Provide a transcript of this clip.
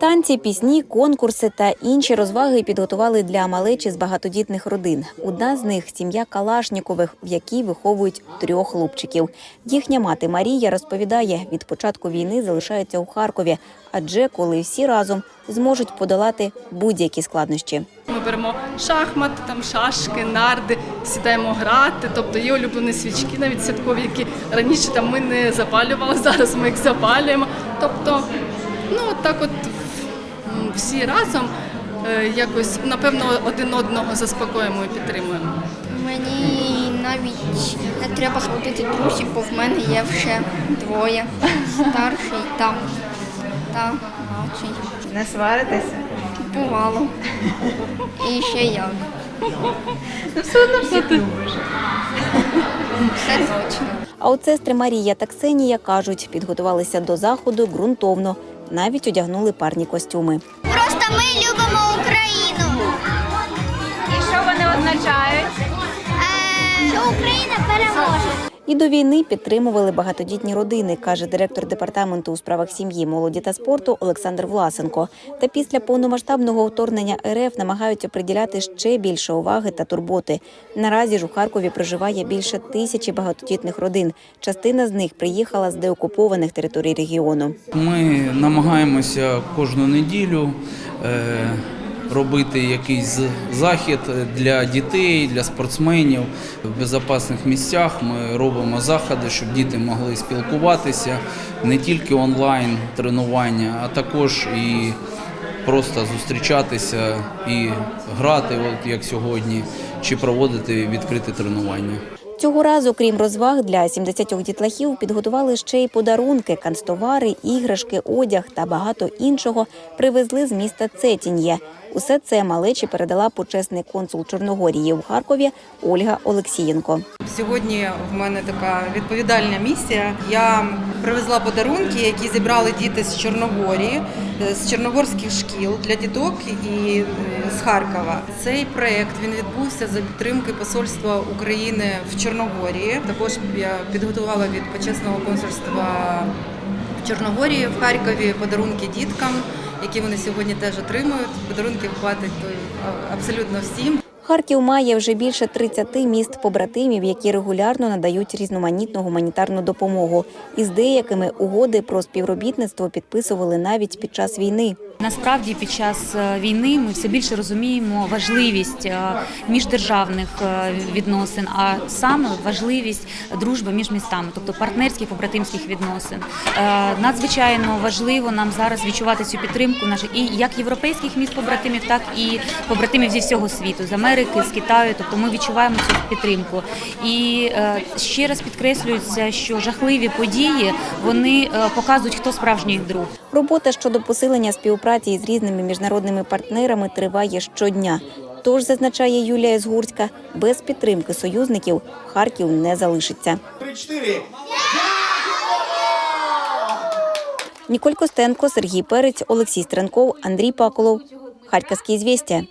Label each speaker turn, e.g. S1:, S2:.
S1: Танці, пісні, конкурси та інші розваги підготували для малечі з багатодітних родин. Одна з них сім'я Калашнікових, в якій виховують трьох хлопчиків. Їхня мати Марія розповідає, від початку війни залишаються у Харкові, адже коли всі разом зможуть подолати будь-які складнощі.
S2: Ми беремо шахмати, там шашки, нарди, сідаємо грати. Тобто є улюблені свічки, навіть святкові, які раніше там ми не запалювали, зараз ми їх запалюємо. Тобто, ну от так от всі разом е, якось напевно один одного заспокоїмо і підтримуємо.
S3: Мені навіть не треба сходити друзів, бо в мене є вже двоє. Старший та, та младший.
S4: Не сваритеся?
S3: Бувало. І ще як.
S4: Ну все одно всіх любиш.
S3: Все точно.
S1: А от сестри Марія та Ксенія кажуть, підготувалися до заходу ґрунтовно, навіть одягнули парні костюми.
S3: Просто ми любимо Україну.
S4: І що вони означають?
S3: Що Україна переможе.
S1: І до війни підтримували багатодітні родини, каже директор департаменту у справах сім'ї, молоді та спорту Олександр Власенко. Та після повномасштабного вторгнення РФ намагаються приділяти ще більше уваги та турботи. Наразі ж у Харкові проживає більше тисячі багатодітних родин. Частина з них приїхала з деокупованих територій регіону.
S5: Ми намагаємося кожну неділю е, робити якийсь захід для дітей, для спортсменів в безпечних місцях. Ми робимо заходи, щоб діти могли спілкуватися не тільки онлайн тренування, а також і просто зустрічатися і грати, от як сьогодні, чи проводити відкрите тренування.
S1: Цього разу, крім розваг для 70 дітлахів, підготували ще й подарунки, канцтовари, іграшки, одяг та багато іншого привезли з міста Цетін'є. Усе це малечі передала почесний консул Чорногорії в Харкові Ольга Олексієнко.
S6: Сьогодні в мене така відповідальна місія. Я привезла подарунки, які зібрали діти з Чорногорії, е, з чорногорських шкіл для діток і е, з Харкова. Цей проект він відбувся за підтримки Посольства України в Чорногорії. Також я підготувала від почесного консульства Чорногорії в Харкові подарунки діткам, які вони сьогодні теж отримують. Подарунки хватить абсолютно всім.
S1: Харків має вже більше 30 міст побратимів, які регулярно надають різноманітну гуманітарну допомогу. І з деякими угоди про співробітництво підписували навіть під час війни.
S7: Насправді під час е, війни ми все більше розуміємо важливість е, міждержавних е, відносин, а саме важливість дружби між містами, тобто партнерських побратимських відносин. Надзвичайно важливо нам зараз відчувати цю підтримку наших і як європейських міст побратимів, так і побратимів зі всього світу, з Америки, з Китаю. Тобто ми відчуваємо цю підтримку. І ще раз підкреслюється, що жахливі події вони показують, хто справжній друг.
S1: Робота щодо посилення співпраці із різними міжнародними партнерами триває щодня. Тож, зазначає Юлія Згурська, без підтримки союзників Харків не залишиться.
S8: Три-чотири.
S1: Ніколь Костенко, Сергій Перець, Олексій Стренков, Андрій Паколов. Харківські звістя.